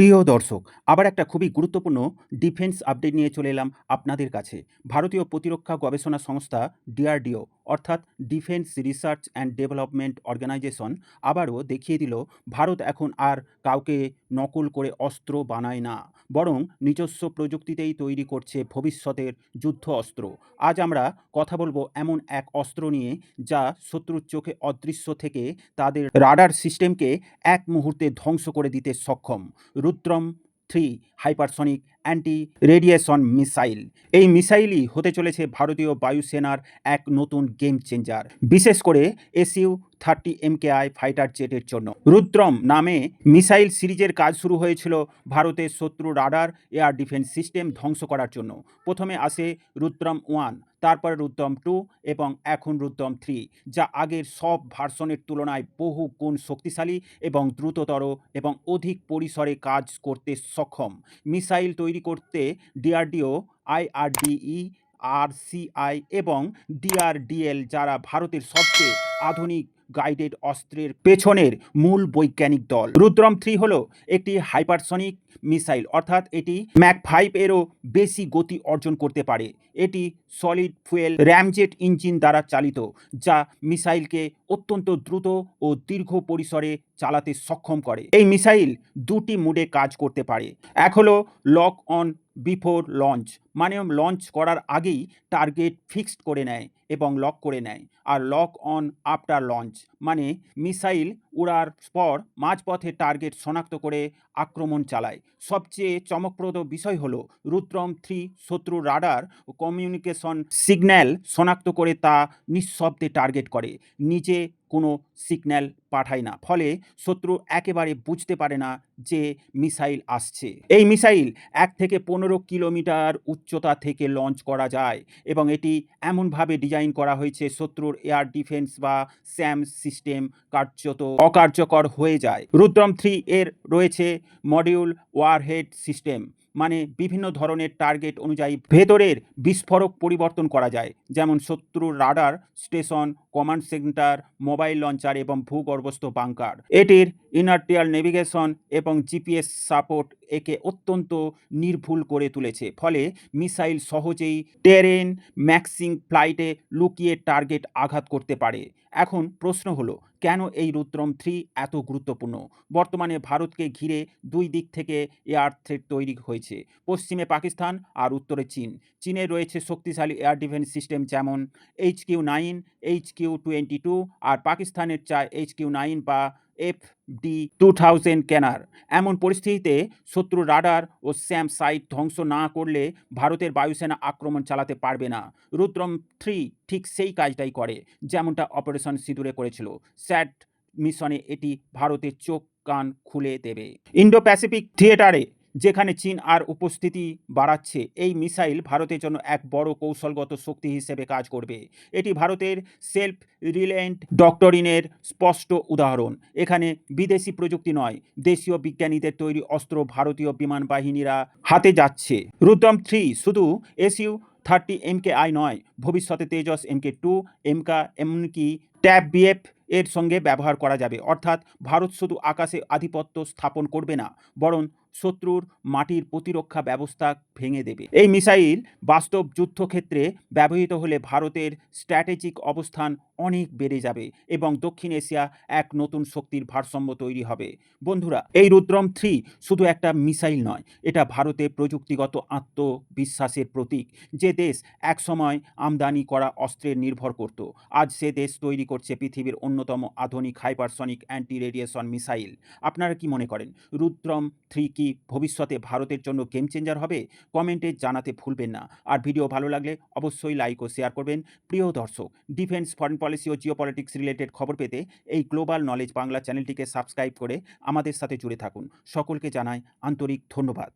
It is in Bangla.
প্রিয় দর্শক, আবার একটা খুবই গুরুত্বপূর্ণ ডিফেন্স আপডেট নিয়ে চলে এলাম আপনাদের কাছে। ভারতীয় প্রতিরক্ষা গবেষণা সংস্থা ডিআরডিও অর্থাৎ defence research and development organisation আবারও দেখিয়ে দিল, ভারত এখন আর কাউকে নকল করে অস্ত্র বানায় না। বরং নিজস্ব প্রযুক্তিতেই তৈরি করছে ভবিষ্যতের যুদ্ধ অস্ত্র আজ আমরা কথা বলব এমন এক অস্ত্র নিয়ে যা শত্রুর চোখে অদৃশ্য থেকে তাদের রাডার সিস্টেমকে এক মুহূর্তে ধ্বংস করে দিতে সক্ষম। Rudram three hypersonic anti radiation missile. এই মিসাইলই হতে চলেছে ভারতীয় বায়ুসেনার এক নতুন গেম চেঞ্জার, বিশেষ করে এসইউ থার্টি এমকেআই ফাইটার জেটের জন্য। রুদ্রম নামে মিসাইল সিরিজের কাজ শুরু হয়েছিল ভারতের শত্রু রাডার এয়ার ডিফেন্স সিস্টেম ধ্বংস করার জন্য। প্রথমে আসে রুদ্রম ওয়ান তারপরে রুদ্রম টু এবং এখন রুদ্রম থ্রি যা আগের সব ভার্সনের তুলনায় বহু গুণ শক্তিশালী এবং দ্রুততর এবং অধিক পরিসরে কাজ করতে সক্ষম। মিসাইল তৈরি করতে ডিআরডিও আইআরডিই আরসিআই এবং ডিআরডিএল যারা ভারতের সবচেয়ে আধুনিক গাইডেড অস্ত্রের পেছনের মূল বৈজ্ঞানিক দল। রুদ্রম থ্রি হলো একটি হাইপারসনিক মিসাইল, অর্থাৎ এটি ম্যাক ফাইভ এরও বেশি গতি অর্জন করতে পারে। এটি সলিড ফুয়েল র্যামজেট ইঞ্জিন দ্বারা চালিত, যা মিসাইলকে অত্যন্ত দ্রুত ও দীর্ঘ পরিসরে চালাতে সক্ষম করে। এই মিসাইল দুটি মুডে কাজ করতে পারে। এক হলো লক অন বিফোর লঞ্চ মানে লঞ্চ করার আগেই টার্গেট ফিক্সড করে নেয় এবং লক করে নেয়, আর লক অন আফটার লঞ্চ মানে মিসাইল উড়ার পর মাঝপথে টার্গেট শনাক্ত করে আক্রমণ চালায়। সবচেয়ে চমকপ্রদ বিষয় হল রুদ্রম থ্রি শত্রু রাডার ও কমিউনিকেশন সিগন্যাল শনাক্ত করে তা নিঃশব্দে টার্গেট করে। নিজে কোনো সিগন্যাল পাঠায় না। ফলে শত্রু একেবারে বুঝতে পারে না যে মিসাইল আসছে। এই মিসাইল এক থেকে পনেরো কিলোমিটার উচ্চতা থেকে লঞ্চ করা যায় এবং এটি এমনভাবে ডিজাইন করা হয়েছে শত্রুর এয়ার ডিফেন্স বা স্যাম সিস্টেম কার্যত অকার্যকর হয়ে যায়। রুদ্রম থ্রি এর রয়েছে মডিউল ওয়ারহেড সিস্টেম মানে বিভিন্ন ধরনের টার্গেট অনুযায়ী ভেতরের বিস্ফোরক পরিবর্তন করা যায়। যেমন শত্রুর radar station command centre mobile launcher এবং ভূগর্ভস্থ বাংকার এটির ইনার্টিয়াল নেভিগেশন এবং জিপিএস সাপোর্ট একে অত্যন্ত নির্ভুল করে তুলেছে। ফলে মিসাইল সহজেই টেরেন ম্যাক্সিং ফ্লাইটে লুকিয়ে টার্গেট আঘাত করতে পারে। এখন প্রশ্ন হলো কেন এই রুদ্রম থ্রি এত গুরুত্বপূর্ণ? বর্তমানে ভারতকে ঘিরে দুই দিক থেকে এয়ার থ্রেট তৈরি হয়েছে। পশ্চিমে পাকিস্তান আর উত্তরে চীন। চীনে রয়েছে শক্তিশালী এয়ার ডিফেন্স সিস্টেম যেমন H Q nine, H Q twenty two আর পাকিস্তানের চায় এইচ কিউ নাইন বা এফ ডি টু থাউজেন্ড ক্যানার এমন পরিস্থিতিতে শত্রু রাডার ও স্যাম সাইট ধ্বংস না করলে ভারতের বায়ুসেনা আক্রমণ চালাতে পারবে না। রুদ্রম থ্রি ঠিক সেই কাজটাই করে, যেমনটা অপারেশন সিঁদুরে করেছিল। স্যাট মিশনে এটি ভারতের চোখ কান খুলে দেবে। ইন্ডো প্যাসিফিক থিয়েটারে যেখানে চীন আর উপস্থিতি বাড়াচ্ছে, এই মিসাইল ভারতের জন্য এক বড় কৌশলগত শক্তি হিসেবে কাজ করবে। এটি ভারতের সেলফ রিলেন্ট ডক্টরিনের স্পষ্ট উদাহরণ। এখানে বিদেশি প্রযুক্তি নয়, দেশীয় বিজ্ঞানীদের তৈরি অস্ত্র ভারতীয় বিমান বাহিনীরা হাতে যাচ্ছে। রুদ্রম থ্রি শুধু এসইউ থার্টি এমকে আই নয়, ভবিষ্যতে তেজস এমকে টু এমকা এমনকি ট্যাব বিএফ এর সঙ্গে ব্যবহার করা যাবে। অর্থাৎ ভারত শুধু আকাশে আধিপত্য স্থাপন করবে না, বরং শত্রুর মাটির প্রতিরক্ষা ব্যবস্থা ভেঙে দেবে। এই মিসাইল বাস্তব যুদ্ধক্ষেত্রে ব্যবহৃত হলে ভারতের স্ট্র্যাটেজিক অবস্থান অনেক বেড়ে যাবে এবং দক্ষিণ এশিয়া এক নতুন শক্তির ভারসাম্য তৈরি হবে। বন্ধুরা, এই রুদ্রম থ্রি শুধু একটা মিসাইল নয়, এটা ভারতে প্রযুক্তিগত আত্মবিশ্বাসের প্রতীক। যে দেশ একসময় আমদানি করা অস্ত্রের নির্ভর করত, আজ সে দেশ তৈরি করছে পৃথিবীর অন্যতম আধুনিক হাইপারসনিক অ্যান্টি রেডিয়েশন মিসাইল। আপনারা কি মনে করেন, রুদ্রম থ্রি কি ভবিষ্যতে ভারতের জন্য গেম চেঞ্জার হবে? কমেন্টে জানাতে ভুলবেন না। আর ভিডিও ভালো লাগলে অবশ্যই লাইক ও শেয়ার করবেন। প্রিয় দর্শক ডিফেন্স ফরেন পলিসি ও জিও পলিটিক্স রিলেটেড খবর পেতে এই গ্লোবাল নলেজ বাংলা চ্যানেলটিকে সাবস্ক্রাইব করে আমাদের সাথে জুড়ে থাকুন। সকলকে জানাই আন্তরিক ধন্যবাদ।